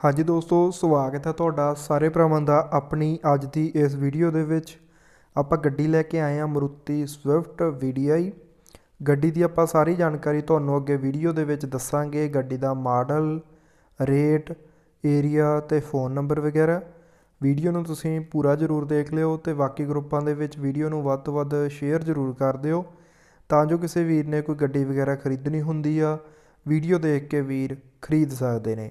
ਹਾਂਜੀ ਦੋਸਤੋ, ਸਵਾਗਤ ਹੈ ਤੁਹਾਡਾ ਸਾਰੇ ਭਰਾਵਾਂ ਦਾ ਆਪਣੀ ਅੱਜ ਦੀ ਇਸ ਵੀਡੀਓ ਦੇ ਵਿੱਚ। ਆਪਾਂ ਗੱਡੀ ਲੈ ਕੇ ਆਏ ਹਾਂ ਮਰੂਤੀ ਸਵਿਫਟ VDI ਗੱਡੀ ਦੀ ਆਪਾਂ ਸਾਰੀ ਜਾਣਕਾਰੀ ਤੁਹਾਨੂੰ ਅੱਗੇ ਵੀਡੀਓ ਦੇ ਵਿੱਚ ਦੱਸਾਂਗੇ। ਗੱਡੀ ਦਾ ਮਾਡਲ, ਰੇਟ ਏਰੀਆ ਤੇ ਫੋਨ ਨੰਬਰ ਵਗੈਰਾ। ਵੀਡੀਓ ਨੂੰ ਤੁਸੀਂ ਪੂਰਾ ਜ਼ਰੂਰ ਦੇਖ ਲਿਓ ਤੇ ਬਾਕੀ ਗਰੁੱਪਾਂ ਦੇ ਵਿੱਚ ਵੀਡੀਓ ਨੂੰ ਵੱਧ ਤੋਂ ਵੱਧ ਸ਼ੇਅਰ ਜ਼ਰੂਰ ਕਰ ਦਿਓ। ਤਾਂ ਜੋ ਕਿਸੇ ਵੀਰ ਨੇ ਕੋਈ ਗੱਡੀ ਵਗੈਰਾ ਖਰੀਦਣੀ ਹੁੰਦੀ ਆ ਵੀਡੀਓ ਦੇਖ ਕੇ ਵੀਰ ਖਰੀਦ ਸਕਦੇ ਨੇ।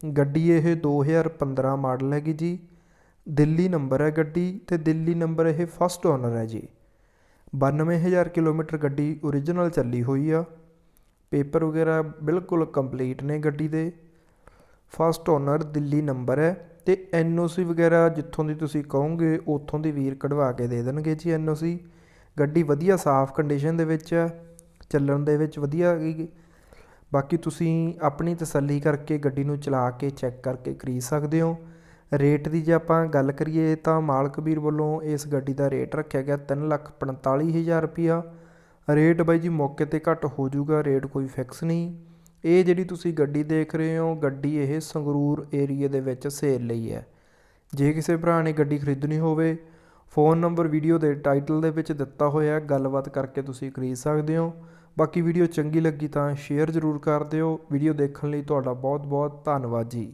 ਗੱਡੀ ਇਹ 2015 ਮਾਡਲ ਹੈਗੀ ਜੀ। ਦਿੱਲੀ ਨੰਬਰ ਹੈ ਗੱਡੀ ਅਤੇ ਦਿੱਲੀ ਨੰਬਰ ਇਹ ਫਸਟ ਓਨਰ ਹੈ ਜੀ। 92000 ਕਿਲੋਮੀਟਰ ਗੱਡੀ ਓਰੀਜਨਲ ਚੱਲੀ ਹੋਈ ਆ। ਪੇਪਰ ਵਗੈਰਾ ਬਿਲਕੁਲ ਕੰਪਲੀਟ ਨੇ ਗੱਡੀ ਦੇ। ਫਸਟ ਓਨਰ ਦਿੱਲੀ ਨੰਬਰ ਹੈ ਤੇ ਐਨਓਸੀ ਵਗੈਰਾ ਜਿੱਥੋਂ ਦੀ ਤੁਸੀਂ ਕਹੋਗੇ ਉੱਥੋਂ ਦੀ ਵੀਰ ਕਢਵਾ ਕੇ ਦੇ ਦੇਣਗੇ ਜੀ ਐਨਓਸੀ ਗੱਡੀ ਵਧੀਆ ਸਾਫ਼ ਕੰਡੀਸ਼ਨ ਦੇ ਵਿੱਚ ਹੈ। ਚੱਲਣ ਦੇ ਵਿੱਚ ਵਧੀਆ ਹੈਗੀ। ਬਾਕੀ ਤੁਸੀਂ ਆਪਣੀ ਤਸੱਲੀ ਕਰਕੇ ਗੱਡੀ ਨੂੰ ਚਲਾ ਕੇ ਚੈੱਕ ਕਰਕੇ ਖਰੀਦ ਸਕਦੇ ਹੋ। ਰੇਟ ਦੀ ਜੇ ਆਪਾਂ ਗੱਲ ਕਰੀਏ ਤਾਂ ਮਾਲਕ ਵੀਰ ਵੱਲੋਂ ਇਸ ਗੱਡੀ ਦਾ ਰੇਟ ਰੱਖਿਆ ਗਿਆ ਤਿੰਨ ਲੱਖ ਪੰਤਾਲੀ ਹਜ਼ਾਰ ਰੁਪਿਆ ਰੇਟ ਬਾਈ ਜੀ ਮੌਕੇ ਤੇ ਘੱਟ ਹੋ ਜਾਊਗਾ, ਰੇਟ ਕੋਈ ਫਿਕਸ ਨਹੀਂ। ਇਹ ਜਿਹੜੀ ਤੁਸੀਂ ਗੱਡੀ ਦੇਖ ਰਹੇ ਹੋ, ਗੱਡੀ ਇਹ ਸੰਗਰੂਰ ਏਰੀਆ ਦੇ ਵਿੱਚ ਸੇਲ ਲਈ ਹੈ। ਜੇ ਕਿਸੇ ਭਰਾ ਨੇ ਗੱਡੀ ਖਰੀਦਣੀ ਹੋਵੇ, ਫੋਨ ਨੰਬਰ, ਵੀਡੀਓ ਦੇ ਟਾਈਟਲ ਦੇ ਵਿੱਚ ਦਿੱਤਾ ਹੋਇਆ ਹੈ, ਗੱਲਬਾਤ ਕਰਕੇ ਤੁਸੀਂ ਖਰੀਦ ਸਕਦੇ ਹੋ। ਬਾਕੀ ਵੀਡੀਓ ਚੰਗੀ ਲੱਗੀ ਤਾਂ ਸ਼ੇਅਰ ਜ਼ਰੂਰ ਕਰ ਦਿਓ। ਵੀਡੀਓ ਦੇਖਣ ਲਈ ਤੁਹਾਡਾ ਬਹੁਤ ਬਹੁਤ ਧੰਨਵਾਦ ਜੀ।